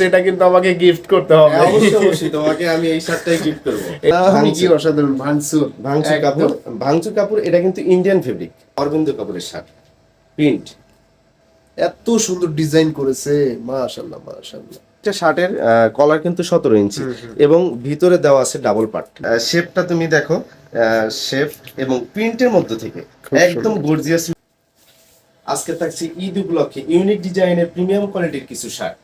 সেটা কিন্তু আমাকে গিফট করতে হবে। হ্যাঁ, অবশ্যই অবশ্যই তোমাকে আমি এই শার্টটাই গিফট করব। আমি কি অসাধারণ ভাঙচুর। ভাঙচুর কাপড়। ভাঙচুর কাপড় এটা কিন্তু ইন্ডিয়ান ফেব্রিক অরবিন্দ কাপুরের শার্ট। প্রিন্ট এত সুন্দর ডিজাইন করেছে মাশাআল্লাহ মাশাআল্লাহ। একটা শার্টের কলার কিন্তু সতেরো ইঞ্চি এবং ভিতরে দেওয়া আছে ডাবল পার্ট শেপটা তুমি দেখো শেপ এবং প্রিন্টের মধ্যে থেকে। একদম গর্জিয়াস আজকে থাকছে ঈদ উপলক্ষে ইউনিক ডিজাইনের প্রিমিয়াম কোয়ালিটির কিছু shirt.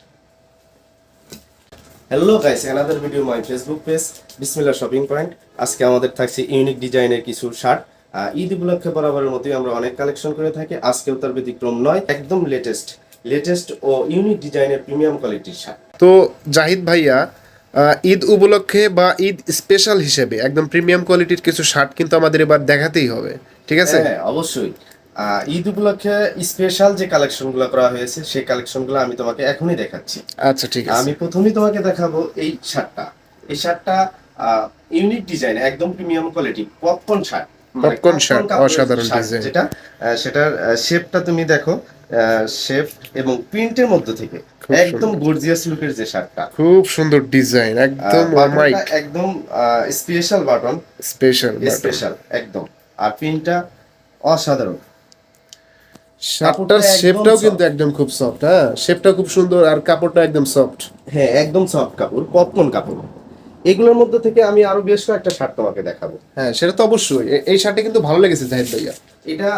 Hello guys another video my Facebook page Bismillah shopping point আজকে আমাদের থাকছে ইউনিক ডিজাইনের কিছু শার্ট ঈদ উপলক্ষে বরাবরের মতোই আমরা অনেক কালেকশন করে থাকি। আজকেও তার ব্যতিক্রম নয় একদম লেটেস্ট লেটেস্ট ও ইউনিক ডিজাইনের প্রিমিয়াম কোয়ালিটির শার্ট তো জাহিদ ভাইয়া আহ, ঈদ উপলক্ষে বা ঈদ স্পেশাল হিসেবে একদম প্রিমিয়াম কোয়ালিটির কিছু শার্ট কিন্তু আমাদের এবার দেখাতেই হবে। ঠিক আছে? হ্যাঁ অবশ্যই। আহ, ঈদ উপলক্ষে স্পেশাল যে কালেকশনগুলো করা হয়েছে সেই কালেকশনগুলো আমি তোমাকে এখনই দেখাচ্ছি। আচ্ছা ঠিক আছে। আমি প্রথমেই তোমাকে দেখাবো এই শার্টটা। এই শার্টটা ইউনিক ডিজাইন একদম প্রিমিয়াম কোয়ালিটি পপকর্ন শার্ট। মানে popcorn shirt, কাপড়ের অসাধারণ design। যেটা সেটার শেপটা তুমি দেখো শেপ এবং প্রিন্টের মধ্যে থেকে। একদম গর্জিয়াস লুকের যে শার্টটা। খুব সুন্দর ডিজাইন একদম একদম স্পেশাল বাটন স্পেশাল স্পেশাল একদম। আর প্রিন্টটা অসাধারণ। শার্টটার শেপটাও কিন্তু একদম খুব সফট হ্যাঁ? শেপটা খুব সুন্দর আর কাপড়টা একদম সফট হ্যাঁ একদম সফট কাপড় পপকর্ন কাপড়। এগুলোর মধ্যে থেকে আমি আরও বেশ কয়েকটা শার্ট তোমাকে দেখাবো। হ্যাঁ সেটা তো অবশ্যই। এই শার্টটা কিন্তু ভালো লেগেছে জাহিদ ভাইয়া। এটা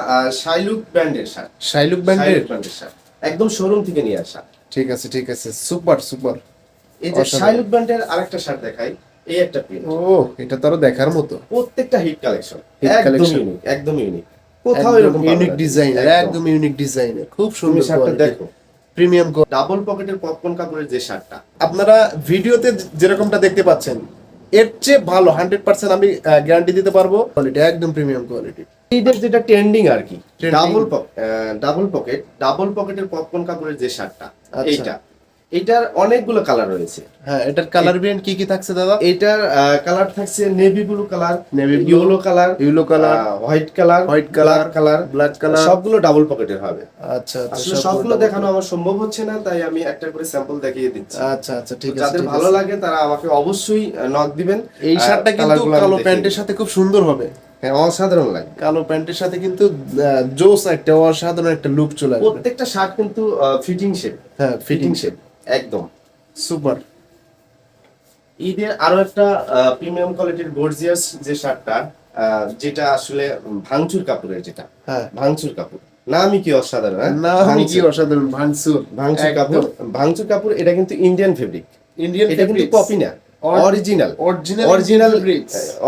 শাইলুক ব্র্যান্ডের শার্ট শাইলুক শাইলুক ব্র্যান্ডের শার্ট একদম শোরুম থেকে নিয়ে আসা ঠিক আছে ঠিক আছে। সুপার সুপার এই যে শাইলুক ব্র্যান্ডের আরেকটা শার্ট দেখাই এই একটা প্রিন্ট ও এটা তো আরও দেখার মতো। প্রত্যেকটা হিট কালেকশন একদম। ইউনিক একদম ইউনিক কোথাও এরকম ইউনিক ডিজাইনের একদম। ইউনিক ডিজাইনের খুব সুন্দর শার্টটা দেখো। প্রিমিয়াম ডাবল পকেটের পপকর্ন কাপড়ের যে শার্টটা আপনারা ভিডিওতে যেরকমটা দেখতে পাচ্ছেন এর চেয়ে ভালো হান্ড্রেড পার্সেন্ট আমি গ্যারান্টি দিতে পারব। কোয়ালিটি একদম প্রিমিয়াম কোয়ালিটি যেটা ট্রেন্ডিং আর কি। ডাবল ডাবল পকেট ডাবল পকেটের পপকর্ন কাপড়ের যে শার্টটা আচ্ছা। এইটা। এটার অনেকগুলো কালার রয়েছে। হ্যাঁ এটার কালার ভেরিয়েন্ট কি কি থাকছে দাদা? এটার কালার থাকছে navy blue colour navy yellow colour yellow colour white colour white colour colour black colour সবগুলো ডাবল পকেটের হবে। আচ্ছা আচ্ছা আসলে সবগুলো দেখানো আমার সম্ভব হচ্ছে না তাই আমি একটা করে স্যাম্পল দেখিয়ে দিচ্ছি। আচ্ছা আচ্ছা ঠিক আছে যাদের ভালো লাগে তারা আমাকে অবশ্যই নক দিবেন। এই শার্টটা কিন্তু কালো প্যান্টের সাথে খুব সুন্দর হবে। হ্যাঁ অসাধারণ লাগে। কালো প্যান্টের সাথে কিন্তু জোস একটা অসাধারণ একটা লুক চলে আসবে। প্রত্যেকটা শার্ট কিন্তু ফিটিং শেপ হ্যাঁ ফিটিং শেপ একদম। সুপার। ঈদের আরও একটা প্রিমিয়াম কোয়ালিটির গর্জিয়াস যে শার্টটা যেটা আসলে ভাঙচুর কাপড়ের যেটা। হ্যাঁ। ভাঙচুর কাপড়। না আমি কি অসাধারণ হ্যাঁ? না আমি কি অসাধারণ ভাঙচুর। ভাঙচুর কাপড়। ভাঙচুর কাপড় এটা কিন্তু ইন্ডিয়ান ফেব্রিক ইন্ডিয়ান এটা কিন্তু কপি না। Original original original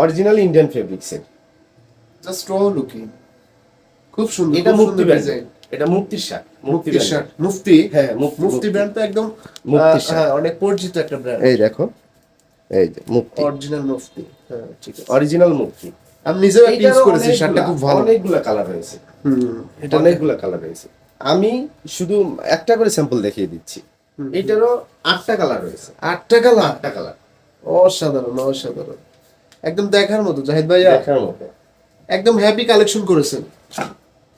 original Indian fabrics এর জাস্ট ও লুকিং খুব সুন্দর এটা মুক্তি এটা মুক্তির শার্ট মুক্তি মুক্তি শার্ট মুফতি। হ্যাঁ মুফতি ব্র্যান্ড তো একদম হ্যাঁ অনেক পরিচিত একটা ব্র্যান্ড। এই দেখো এই যে মুক্তি অরিজিনাল মুফতি। হ্যাঁ ঠিক আছে। অরিজিনাল মুক্তি আমি নিজেও একটা ইউজ করেছি শার্টটা খুব ভালো। অনেকগুলা কালার হয়েছে। হুম এটা অনেকগুলা কালার রয়েছে আমি শুধু একটা করে স্যাম্পল দেখিয়ে দিচ্ছি। এটারও আটটা কালার রয়েছে আটটা কালার আটটা কালার অসাধারণ অসাধারণ। একদম দেখার মতো জাহিদ ভাইয়া। দেখার মতো। একদম হ্যাপি কালেকশন করেছেন।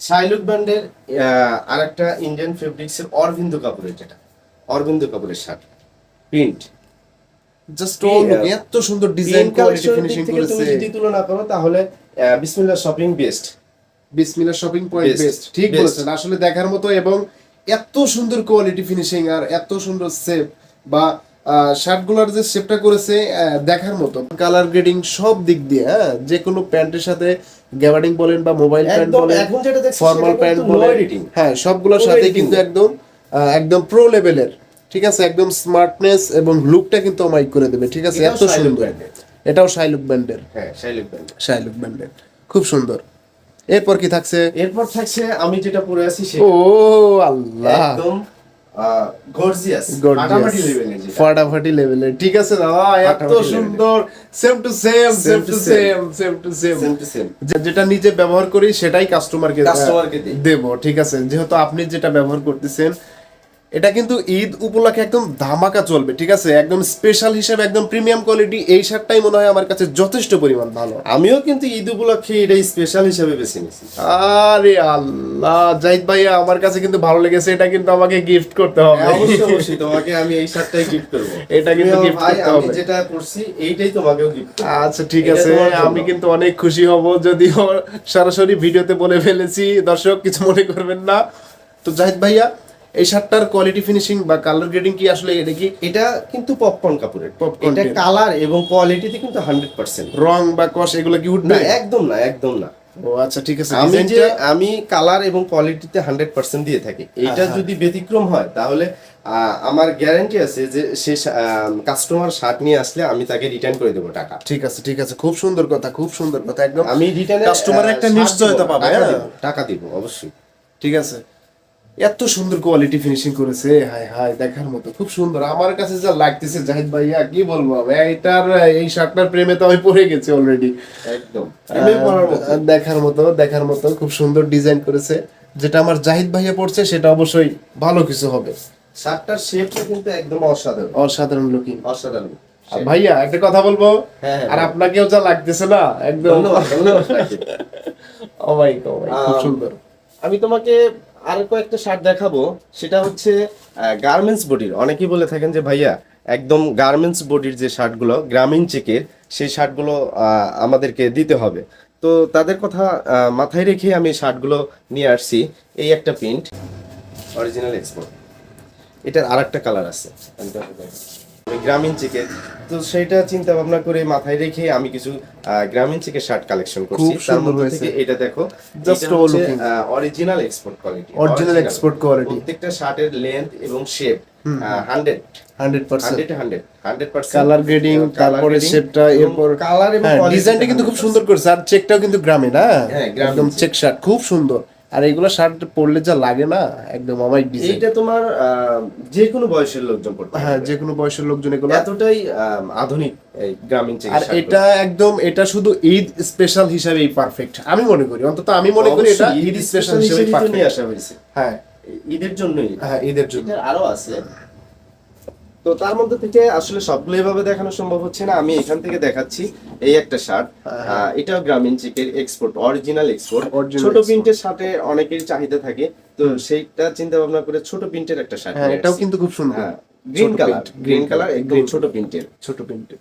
শাইলুক ব্র্যান্ডের আর একটা ইন্ডিয়ান ফেব্রিক্স এর অরবিন্দ কাপুরের যেটা অরবিন্দ কাপুরের শার্ট প্রিন্ট জাস্ট এত সুন্দর ডিজাইন কোয়ালিটি ফিনিশিং করেছে। যদি তুলনা করো তাহলে Bismillah shopping best Bismillah shopping point best ঠিক বলেছেন। আসলে দেখার মতো এবং এত সুন্দর কোয়ালিটি ফিনিশিং আর এত সুন্দর শেপ বা শার্টগুলোর যে শেপটা করেছে দেখার মতো। কালার গ্রেডিং সব দিক দিয়ে হ্যাঁ? যে কোনো প্যান্টের সাথে গ্যাবার্ডিং বলেন বা মোবাইল প্যান্ট বলেন ফর্মাল প্যান্ট বলেন হ্যাঁ সবগুলোর সাথে কিন্তু একদম একদম প্রো লেভেলের ঠিক আছে? একদম স্মার্টনেস এবং লুকটা কিন্তু অমাইক করে দেবে ঠিক আছে? এত সুন্দর। এটাও শাইলুক ব্যান্ডের হ্যাঁ শাইলুক ব্র্যান্ড শাইলুক ব্যান্ডের খুব সুন্দর। এরপর কি থাকছে? এরপর থাকছে আমি যেটা পরে আছি ও আল্লাহ। একদম. ফাটাফাটি লেভেলের যেটা। ঠিক আছে দাদা এত সুন্দর। Same to same same to same same to যেটা নিজে ব্যবহার করি সেটাই কাস্টমারকে কাস্টমারকে দেব ঠিক আছে? যেহেতু আপনি যেটা ব্যবহার করতেছেন এটা কিন্তু ঈদ উপলক্ষে একদম ধামাকা চলবে ঠিক আছে? একদম স্পেশাল হিসেবে একদম প্রিমিয়াম কোয়ালিটি এই শার্টটাই মনে হয় আমার কাছে যথেষ্ট পরিমাণ ভালো। আমিও কিন্তু ঈদ উপলক্ষে এটাই স্পেশাল হিসেবে বেছে নিয়েছি। আরে আল্লাহ জাহিদ ভাইয়া আমার কাছে কিন্তু ভালো লেগেছে এটা কিন্তু আমাকে গিফট করতে হবে। অবশ্যই অবশ্যই তোমাকে আমি এই শার্টটাই গিফট করব। এটা কিন্তু ভাই করতে আমি যেটা করছি এইটাই তোমাকেও গিফট আচ্ছা ঠিক আছে আমি কিন্তু অনেক খুশি হব যদিও সরাসরি ভিডিওতে বলে ফেলেছি দর্শক কিছু মনে করবেন না। তো জাহিদ ভাইয়া এই শার্টটার কোয়ালিটি ফিনিশিং বা কালার গ্রেডিং কি আসলে এটা কি? এটা কিন্তু পপকর্ন কাপড়ের। Popcorn এটা কালার এবং কোয়ালিটিতে কিন্তু হান্ড্রেড পার্সেন্ট রং বা কস এগুলো কি না একদম না একদম না। ও আচ্ছা ঠিক আছে। আমি যে আমি কালার এবং কোয়ালিটিতে হান্ড্রেড পার্সেন্ট দিয়ে থাকি এইটা হ্যাঁ। যদি ব্যতিক্রম হয় তাহলে আমার গ্যারান্টি আছে যে সে কাস্টমার শার্ট নিয়ে আসলে আমি তাকে রিটার্ন করে দেবো টাকা। ঠিক আছে ঠিক আছে। খুব সুন্দর কথা খুব সুন্দর কথা। একদম আমি রিটার্নে Customer একটা নিশ্চয়তা পাবে, হ্যাঁ। টাকা দিব অবশ্যই। ঠিক আছে। এত সুন্দর কোয়ালিটি ফিনিশিং করেছে। হাই হাই দেখার মতো। খুব সুন্দর। আমার কাছে যা লাগতেছে জাহিদ ভাইয়া কি বলব এটার এই শার্টটার প্রেমে তো আমি পড়ে গেছি অলরেডি একদম। দেখার মতো দেখার মতো। খুব সুন্দর ডিজাইন করেছে। যেটা আমার জাহিদ ভাইয়া পড়ছে সেটা অবশ্যই ভালো কিছু হবে। শার্টটার শেপটা কিন্তু একদম অসাধারণ। অসাধারণ লুকিং অসাধারণ। ভাইয়া একটা কথা বলব? হ্যাঁ, হ্যাঁ, আর আপনাকেও যা লাগতেছে না একদম। ও মাই গড খুব সুন্দর। আমি তোমাকে আর কয়েকটা শার্ট দেখাবো। সেটা হচ্ছে গার্মেন্টস বডির অনেকেই বলে থাকেন যে, ভাইয়া, একদম গার্মেন্টস বডির যে শার্টগুলো গ্রামীণ চেকের সেই শার্টগুলো আমাদেরকে দিতে হবে। তো তাদের কথা মাথায় রেখে আমি শার্টগুলো নিয়ে আসছি। এই একটা প্রিন্ট অরিজিনাল এক্সপোর্ট এটার আর একটা কালার আছে গ্রামীণ চেকের তো সেটা চিন্তা ভাবনা করে মাথায় রেখে আমি কিছু গ্রামীণ চেকের শার্ট কালেকশন করছি। তার মধ্যে থেকে এটা দেখো. আহ, original export quality Original export quality. প্রত্যেকটা শার্টের লেন্থ এবং শেপ হান্ড্রেড কালার গ্রেডিং তারপরে শেপটা এরপর কালার এবং হ্যাঁ ডিজাইনটা কিন্তু খুব সুন্দর করেছে। আর চেকটাও কিন্তু গ্রামে না হ্যাঁ, গ্রামীণ একদম চেক শার্ট খুব সুন্দর। আর এগুলো শার্ট পরলে যা লাগে না একদম আমার এইটা তোমার যে কোনো বয়সের লোকজন পড়তে হ্যাঁ। যে কোনো বয়সের লোকজন এগুলো। এতটাই আধুনিক এই গ্রামীণ আর এটা একদম এটা শুধু ঈদ স্পেশাল হিসাবেই পারফেক্ট আমি মনে করি অন্তত আমি মনে করি এটা ঈদ স্পেশাল হিসেবে পারফেক্ট আসা হয়েছে। হ্যাঁ। ঈদের জন্যই। হ্যাঁ ঈদের জন্য। আরও আছে। তো তার মধ্যে থেকে আসলে সবগুলো এভাবে দেখানো সম্ভব হচ্ছে না। আমি এখান থেকে দেখাচ্ছি এই একটা শার্ট। হ্যাঁ। এটাও গ্রামীণ চিকের এক্সপোর্ট অরিজিনাল এক্সপোর্ট ছোট প্রিন্টের সাথে অনেকের চাহিদা থাকে। তো সেইটা চিন্তা ভাবনা করে ছোট প্রিন্টের একটা শার্ট হ্যাঁ এটাও কিন্তু খুব সুন্দর। হ্যাঁ গ্রিন কালার গ্রিন কালার একদম ছোট প্রিন্টের ছোট প্রিন্টের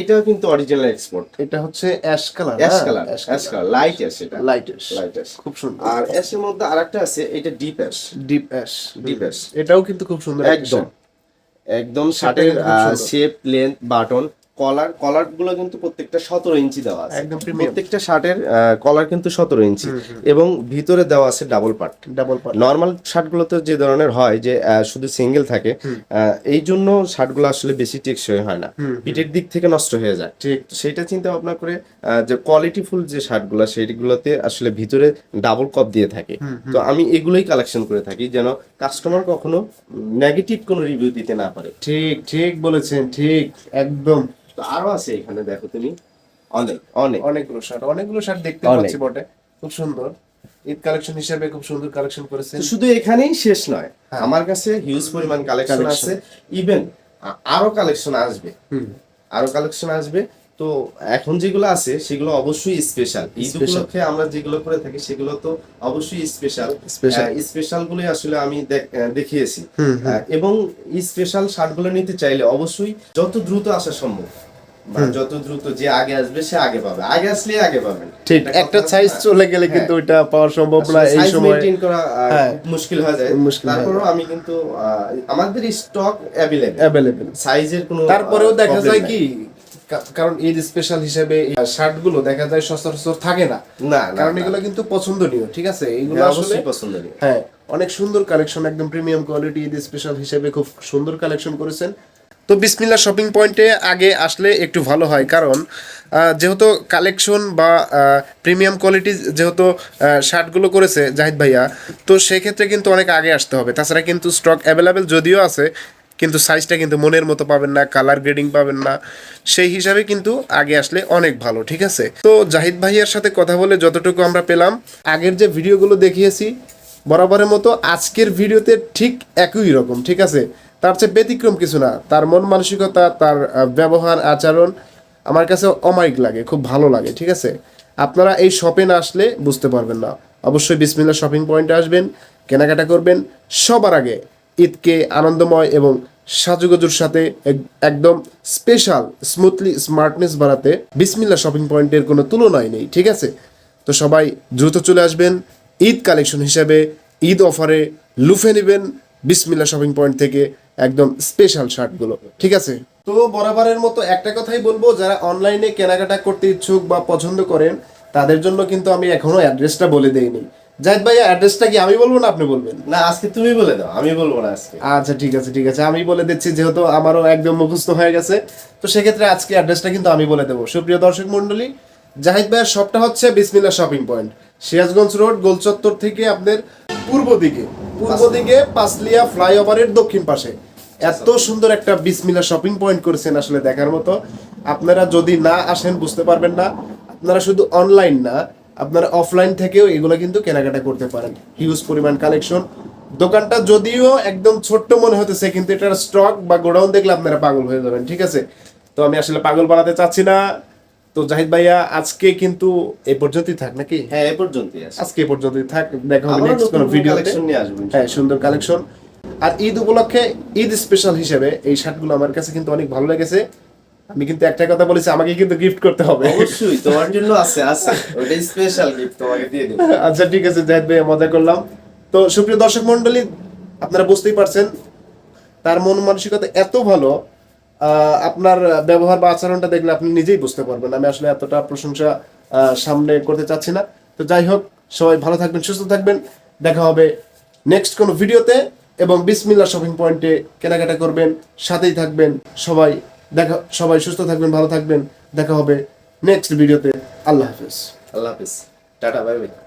এটাও কিন্তু অরিজিনাল এক্সপোর্ট এটা হচ্ছে ash colour ash colour ash colour light ash এটা। লাইট অ্যাশ লাইট অ্যাশ খুব সুন্দর। আর অ্যাশের মধ্যে আরেকটা আছে এটা deep ash deep ash deep ash এটাও কিন্তু খুব সুন্দর একদম। একদম শার্টের শেপ লেন্থ বাটন কলার কলারগুলো কিন্তু প্রত্যেকটা সতেরো ইঞ্চি দেওয়া আছে। প্রত্যেকটা শার্টের কলার কিন্তু সতেরো ইঞ্চি। এবং ভিতরে দেওয়া আছে double part double part normal শার্টগুলোতে যে ধরনের হয় যে শুধু সিঙ্গেল থাকে এই জন্য শার্টগুলো আসলে বেশি টেকসই হয় না। পিঠের দিক থেকে নষ্ট হয়ে যায়। ঠিক। সেটা চিন্তা ভাবনা করে যে কোয়ালিটিফুল যে শার্টগুলো সেইগুলোতে আসলে ভিতরে ডাবল কপ দিয়ে থাকে। তো আমি এগুলোই কালেকশন করে থাকি যেন কাস্টমার কখনো নেগেটিভ কোনো রিভিউ দিতে না পারে। ঠিক ঠিক বলেছেন ঠিক একদম। তো আরও আছে এখানে দেখো তুমি। অনেক অনেক। অনেকগুলো শার্ট অনেকগুলো শার্ট দেখতে পাচ্ছি বটে। খুব সুন্দর। ঈদ কালেকশন হিসেবে খুব সুন্দর কালেকশন করেছেন। শুধু এখানেই শেষ নয় আমার কাছে হিউজ পরিমাণ কালেকশন হ্যাঁ। আছে। ইভেন আরও কালেকশন আসবে। আরও কালেকশন আসবে। তো এখন যেগুলো আছে সেগুলো অবশ্যই স্পেশাল ঈদ। উপলক্ষে আমরা যেগুলো করে থাকি সেগুলো তো অবশ্যই স্পেশাল। স্পেশাল গুলোই আসলে আমি দেখিয়েছি। এবং স্পেশাল শার্টগুলো নিতে চাইলে অবশ্যই যত দ্রুত আসা সম্ভব। যত দ্রুত যে আগে আসবে সে আগে পাবে। আগে আসলে আগে পাবেন। ঠিক একটা সাইজ চলে গেলে কিন্তু ওইটা পাওয়া সম্ভব না এই সময় মেনটেন করা হ্যাঁ। মুশকিল হয়ে যায়। হয়ে তারপরেও আমি কিন্তু আমাদের স্টক অ্যাভেলেবল অ্যাভেলেবেল সাইজের কোনো তারপরেও দেখা যায় কি কারণ ঈদ স্পেশাল হিসেবে শার্টগুলো দেখা যায় সচরাচর থাকে না। না কারণ। এগুলো কিন্তু পছন্দনীয় ঠিক আছে? এগুলো হ্যাঁ, আসলে পছন্দনীয়। হ্যাঁ অনেক সুন্দর কালেকশন একদম প্রিমিয়াম কোয়ালিটি ঈদ স্পেশাল হিসেবে খুব সুন্দর কালেকশন করেছেন। তো বিসমিল্লা শপিং পয়েন্টে আগে আসলে একটু ভালো হয়, কারণ যেহেতু কালেকশন বা প্রিমিয়াম কোয়ালিটি যেহেতু শার্টগুলো করেছে জাহিদ ভাইয়া, তো সেক্ষেত্রে কিন্তু অনেক আগে আসতে হবে। তাছাড়া কিন্তু স্টক অ্যাভেলেবেল যদিও আছে, কিন্তু সাইজটা কিন্তু মনের মতো পাবেন না কালার গ্রেডিং পাবেন না, সেই হিসাবে কিন্তু আগে আসলে অনেক ভালো, ঠিক আছে? তো জাহিদ ভাইয়ার সাথে কথা বলে যতটুকু আমরা পেলাম, আগের যে ভিডিওগুলো দেখিয়েছি, বরাবরের মতো আজকের ভিডিওতে ঠিক একই রকম, ঠিক আছে? তার চেয়ে ব্যতিক্রম কিছু না। তার মন মানসিকতা, তার ব্যবহার, আচরণ আমার কাছে অমায়িক লাগে, খুব ভালো লাগে, ঠিক আছে? আপনারা এই শপে না আসলে বুঝতে পারবেন না। অবশ্যই বিসমিল্লা শপিং পয়েন্টে আসবেন, কেনাকাটা করবেন। সবার আগে ঈদকে আনন্দময় এবং সাজুগজুর সাথে এক- একদম স্পেশাল স্মুথলি স্মার্টনেস বাড়াতে বিসমিল্লা শপিং পয়েন্টের কোনো তুলনাই নেই, ঠিক আছে? তো সবাই দ্রুত চলে আসবেন, ঈদ কালেকশন হিসাবে, ঈদ অফারে লুফে নেবেন বিসমিল্লা শপিং পয়েন্ট থেকে। একদম স্পেশাল শার্টগুলো ঠিক আছে? তো বরাবরের মতো একটা কথাই বলব যারা অনলাইনে কেনাকাটা করতে ইচ্ছুক বা পছন্দ করেন তাদের জন্য কিন্তু আমি এখনও অ্যাড্রেসটা বলে দেইনি। জাহিদ ভাইয়া অ্যাড্রেসটা কি আমি বলব না আপনি বলবেন? না আজকে তুমি বলে দাও আমি বলব না আজকে। আচ্ছা ঠিক আছে ঠিক আছে আমি বলে দিচ্ছি যেহেতু আমারও একদম মুখস্থ হয়ে গেছে তো সেক্ষেত্রে আজকে অ্যাড্রেসটা কিন্তু আমি বলে দেবো। সুপ্রিয় দর্শক মণ্ডলী জাহিদ ভাইয়ের শপটা হচ্ছে Bismillah shopping point Sirajganj road গোলচত্বর থেকে আপনার পূর্ব দিকে। পূর্ব দিকে পাসলিয়া ফ্লাইওভারের দক্ষিণ পাশে। এত সুন্দর একটা বিসমিল্লা শপিং পয়েন্ট করেছেন আসলে দেখার মতো। আপনারা যদি না আসেন, বুঝতে পারবেন না। আপনারা শুধু অনলাইন না, আপনারা অফলাইন থেকেও এগুলো কিন্তু কেনাকাটা করতে পারেন। হিউজ পরিমাণ কালেকশন। দোকানটা যদিও একদম ছোট্ট মনে হতেছে, কিন্তু এটার স্টক বা গোডাউন দেখলে আপনারা পাগল হয়ে যাবেন, ঠিক আছে? তো আমি আসলে পাগল বানাতে চাচ্ছি না। তো জাহিদ ভাইয়া আজকে কিন্তু এই পর্যন্তই থাক নাকি? হ্যাঁ এ পর্যন্তই আছে। আজকে এই পর্যন্তই থাক। দেখা হবে নেক্সট কোনো কোনো ভিডিওতে নিয়ে আসব হ্যাঁ সুন্দর কালেকশন আর ঈদ উপলক্ষে ঈদ স্পেশাল হিসেবে এই শার্টগুলো আমার কাছে কিন্তু অনেক ভালো লেগেছে। আমি কিন্তু একটা কথা বলেছি আমাকে কিন্তু গিফট করতে হবে। অবশ্যই তোমার জন্য আছে আছে। ওটা স্পেশাল গিফট তোমাকে দিয়ে দেবো। আচ্ছা ঠিক আছে জাহিদ ভাই মজা করলাম। তো সুপ্রিয় দর্শক মন্ডলী আপনারা বুঝতেই পারছেন তার মন মানসিকতা এত ভালো আপনার ব্যবহার বা আচরণটা দেখলে আপনি নিজেই বুঝতে পারবেন। আমি আসলে এতটা প্রশংসা সামনে করতে চাচ্ছি না। তো যাই হোক, সবাই ভালো থাকবেন, সুস্থ থাকবেন। দেখা হবে নেক্সট কোনো ভিডিওতে এবং বিসমিল্লা শপিং পয়েন্টে কেনাকাটা করবেন, সাথেই থাকবেন সবাই। দেখা, সবাই সুস্থ থাকবেন, ভালো থাকবেন। দেখা হবে নেক্সট ভিডিওতে আল্লাহ হাফেজ। আল্লাহ হাফিজ। Tata bye bye